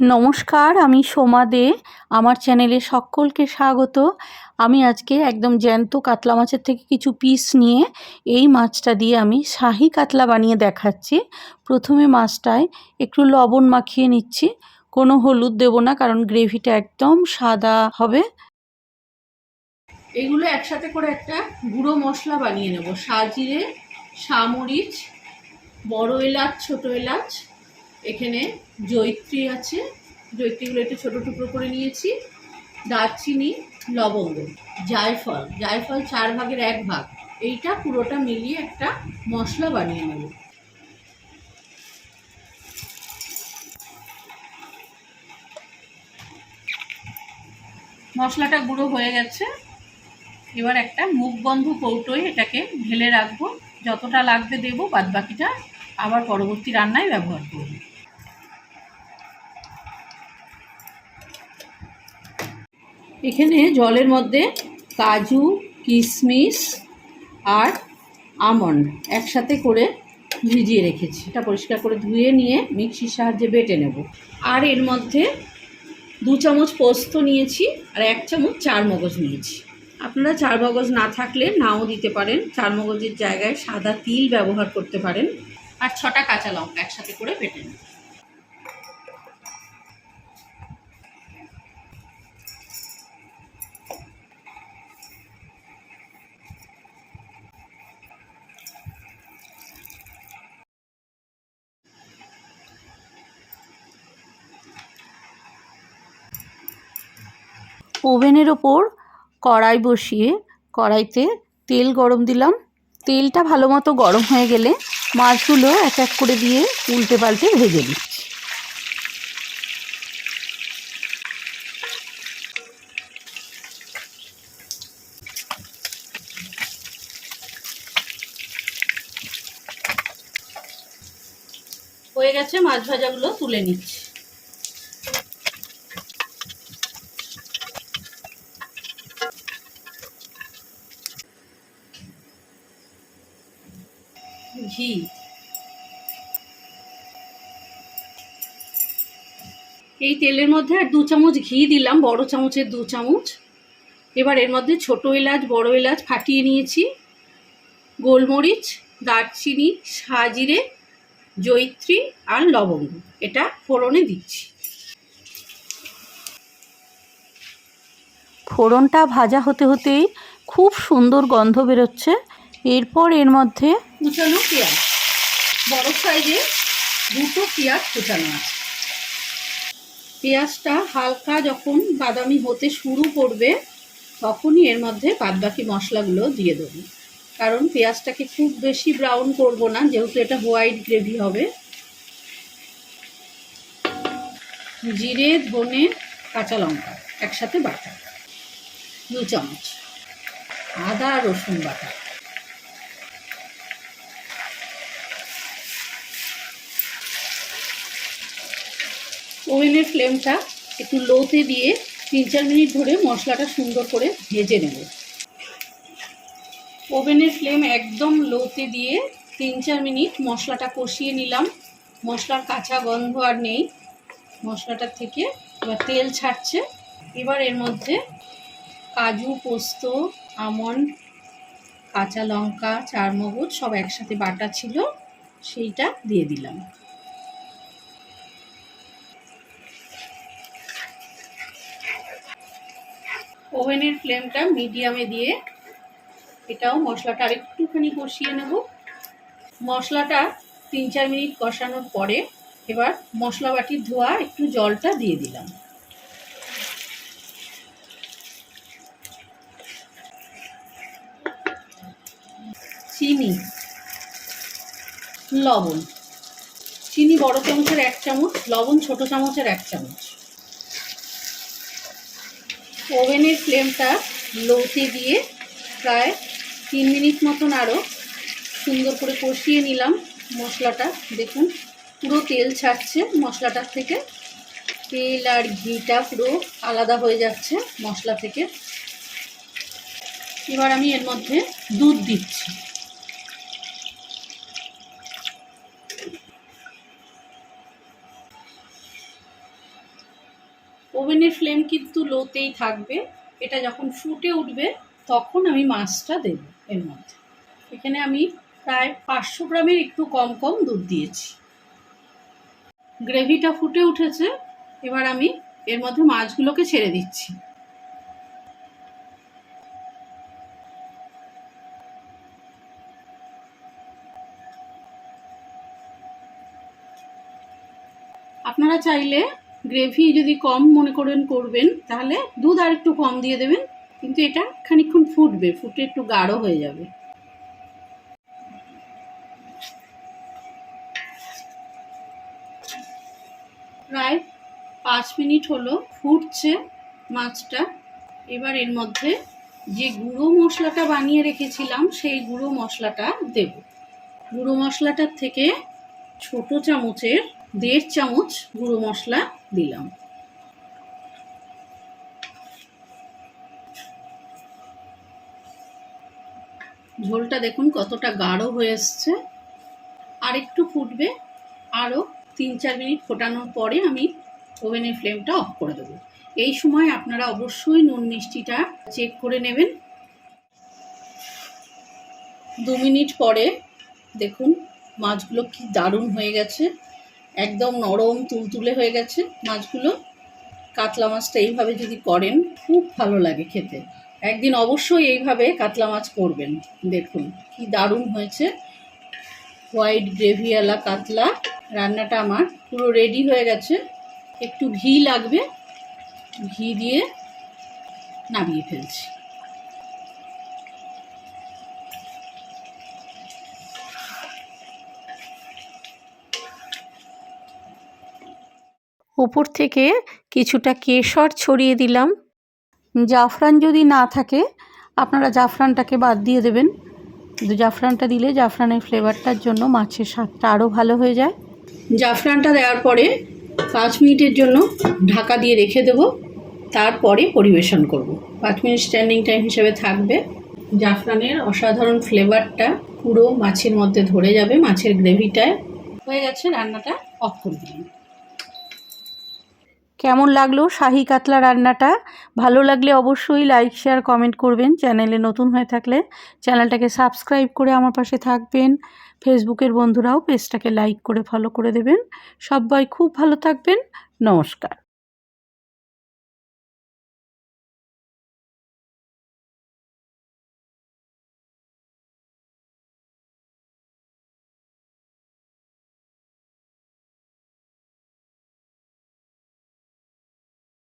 নমস্কার, আমি সোমা দে। আমার চ্যানেলে সকলকে স্বাগত। আমি আজকে একদম জ্যান্ত কাতলা মাছের থেকে কিছু পিস নিয়ে এই মাছটা দিয়ে আমি শাহি কাতলা বানিয়ে দেখাচ্ছি। প্রথমে মাছটায় একটু লবণ মাখিয়ে নিচ্ছি। কোনো হলুদ দেব না, কারণ গ্রেভিটা একদম সাদা হবে। এগুলো একসাথে করে একটা গুঁড়ো মশলা বানিয়ে নেব। সাজিরে সামরিচ, বড় এলাচ, ছোট এলাচ এখানে জৈত্রী আছে। জৈত্রীগুলো একটু ছোটো টুকরো করে নিয়েছি। দারচিনি, লবঙ্গ, জায়ফল। জায়ফল চার ভাগের এক ভাগ। এইটা পুরোটা মিলিয়ে একটা মশলা বানিয়ে নেব। মশলাটা গুঁড়ো হয়ে গেছে। এবার একটা মুখ বন্ধ কৌটোয় এটাকে ঢেলে রাখব। যতটা লাগবে দেবো বাদ বাকিটা আবার পরবর্তী রান্নায় ব্যবহার করব। এখানে জলের মধ্যে কাজু কিশমিশ আর আমন্ড একসাথে করে ভিজিয়ে রেখেছি। এটা পরিষ্কার করে ধুয়ে নিয়ে মিক্সির সাহায্যে বেটে নেব। আর এর মধ্যে দু চামচ পোস্ত নিয়েছি আর এক চামচ চার মগজ নিয়েছি। আপনারা চার মগজ না থাকলে নাও দিতে পারেন। চার মগজের জায়গায় সাদা তিল ব্যবহার করতে পারেন। আর ছটা কাঁচা লঙ্কা একসাথে করে বেটে নেব। ওভেনের ওপর কড়াই বসিয়ে কড়াইতে তেল গরম দিলাম। তেলটা ভালো মতো গরম হয়ে গেলে মাছগুলো এক এক করে দিয়ে উল্টে পাল্টে ভেজে দিচ্ছি হয়ে গেছে মাছ ভাজাগুলো তুলে নিচ্ছি। ঘি এই তেলের মধ্যে আর দু চামচ ঘি দিলাম, বড় চামচের দু চামচ। এবার এর মধ্যে ছোট এলাচ, বড় এলাচ ফাটিয়ে নিয়েছি। গোলমরিচ, দারচিনি, সাজিরে, জৈত্রী আর লবঙ্গ, এটা ফোড়নে দিচ্ছি। ফোড়নটা ভাজা হতে হতেই খুব সুন্দর গন্ধ বেরোচ্ছে। এরপর এর মধ্যে কুচানো পেঁয়াজ। বড় সাইজে দুটো পেঁয়াজ কুচানো আছে। পেঁয়াজটা হালকা যখন বাদামি হতে শুরু করবে, তখনই এর মধ্যে বাদবাকি মশলাগুলো দিয়ে দেবো। কারণ পেঁয়াজটাকে খুব বেশি ব্রাউন করব না, যেহেতু এটা হোয়াইট গ্রেভি হবে। জিরে, ধনে, কাঁচা লঙ্কা, একসাথে বাটা। দু চামচ আদা রসুন বাটা। ওভেনের ফ্লেমটা একটু লোতে দিয়ে তিন চার মিনিট ধরে মশলাটা সুন্দর করে ভেজে নেব। ওভেনের ফ্লেম একদম লোতে দিয়ে তিন চার মিনিট মশলাটা কষিয়ে নিলাম। মশলার কাঁচা গন্ধ আর নেই। মশলাটার থেকে এবার তেল ছাড়ছে। এবার এর মধ্যে কাজু, পোস্ত, আমন্ড, কাঁচা লঙ্কা, চারমগজ সব একসাথে বাটা ছিল, সেইটা দিয়ে দিলাম। ওভেনের ফ্লেমটা মিডিয়ামে দিয়ে এটাও মশলাটা আর একটুখানি কষিয়ে নেব। মশলাটা তিন চার মিনিট কষানোর পরে এবার মশলা বাটির ধোয়া একটু জলটা দিয়ে দিলাম। চিনি, লবণ। চিনি বড় চামচের এক চামচ, লবণ ছোট চামচের এক চামচ। ওভেনের ফ্লেমটা লোতে দিয়ে প্রায় তিন মিনিট মতন আরও সুন্দর করে কষিয়ে নিলাম মশলাটা। দেখুন, পুরো তেল ছাড়ছে মশলাটার থেকে। তেল আর ঘিটা পুরো আলাদা হয়ে যাচ্ছে মশলা থেকে। এবার আমি এর মধ্যে দুধ দিচ্ছি। ওভেনের ফ্লেম কিন্তু লোতেই থাকবে। এটা যখন ফুটে উঠবে, তখন আমি মাছটা দেব এর মধ্যে। এখানে আমি প্রায় পাঁচশো গ্রামের একটু কম কম দুধ দিয়েছি। গ্রেভিটা ফুটে উঠেছে, এবার আমি এর মধ্যে মাছগুলোকে ছেড়ে দিচ্ছি। আপনারা চাইলে গ্রেভি যদি কম মনে করেন করবেন, তাহলে দুধ আর একটু কম দিয়ে দেবেন, কিন্তু এটা খানিকক্ষণ ফুটবে, ফুটে একটু গাঢ় হয়ে যাবে। প্রায় পাঁচ মিনিট হলো ফুটছে মাছটা। এবার এর মধ্যে যে গুঁড়ো মশলাটা বানিয়ে রেখেছিলাম, সেই গুঁড়ো মশলাটা দেব। গুঁড়ো মশলাটার থেকে ছোট চামচের দেড় চামচ গুঁড়ো মশলা দিলাম। ঝোলটা দেখুন কতটা গাঢ় হয়ে এসছে। আর একটু ফুটবে আরও তিন চার মিনিট ফোটানোর পরে আমি ওভেনের ফ্লেমটা অফ করে দেবো। এই সময় আপনারা অবশ্যই নুন মিষ্টিটা চেক করে নেবেন। দু মিনিট পরে দেখুন মাছগুলো কি দারুণ হয়ে গেছে। একদম নরম তুলতুলে হয়ে গেছে মাছগুলো। কাতলা মাছটা এইভাবে যদি করেন, খুব ভালো লাগে খেতে। একদিন অবশ্যই এইভাবে কাতলা মাছ করবেন, দেখুন কি দারুণ হয়েছে। হোয়াইট গ্রেভিওয়ালা কাতলা, রান্নাটা আমার পুরো রেডি হয়ে গেছে। একটু ঘি লাগবে, ঘি দিয়ে নামিয়ে ফেলছি। উপর থেকে কিছুটা কেশর ছড়িয়ে দিলাম। জাফরান যদি না থাকে, আপনারা জাফরানটাকে বাদ দিয়ে দেবেন। কিন্তু জাফরানটা দিলে জাফরানের ফ্লেভারটার জন্য মাছের স্বাদটা আরও ভালো হয়ে যায়। জাফরানটা দেওয়ার পরে পাঁচ মিনিটের জন্য ঢাকা দিয়ে রেখে দেবো। তারপরে পরিবেশন করব। পাঁচ মিনিট স্ট্যান্ডিং টাইম হিসেবে থাকবে। জাফরানের অসাধারণ ফ্লেভারটা পুরো মাছের মধ্যে ধরে যাবে, মাছের গ্রেভিটায়। হয়ে গেছে রান্নাটা অফ করে কেমন লাগল শাহি কাতলা রান্নাটা? ভালো লাগলে অবশ্যই লাইক শেয়ার কমেন্ট করবেন। চ্যানেলে নতুন হয়ে থাকলে চ্যানেলটাকে সাবস্ক্রাইব করে আমার পাশে থাকবেন। ফেসবুকের বন্ধুরাও পেজটাকে লাইক করে ফলো করে দেবেন। সবাই খুব ভালো থাকবেন। নমস্কার।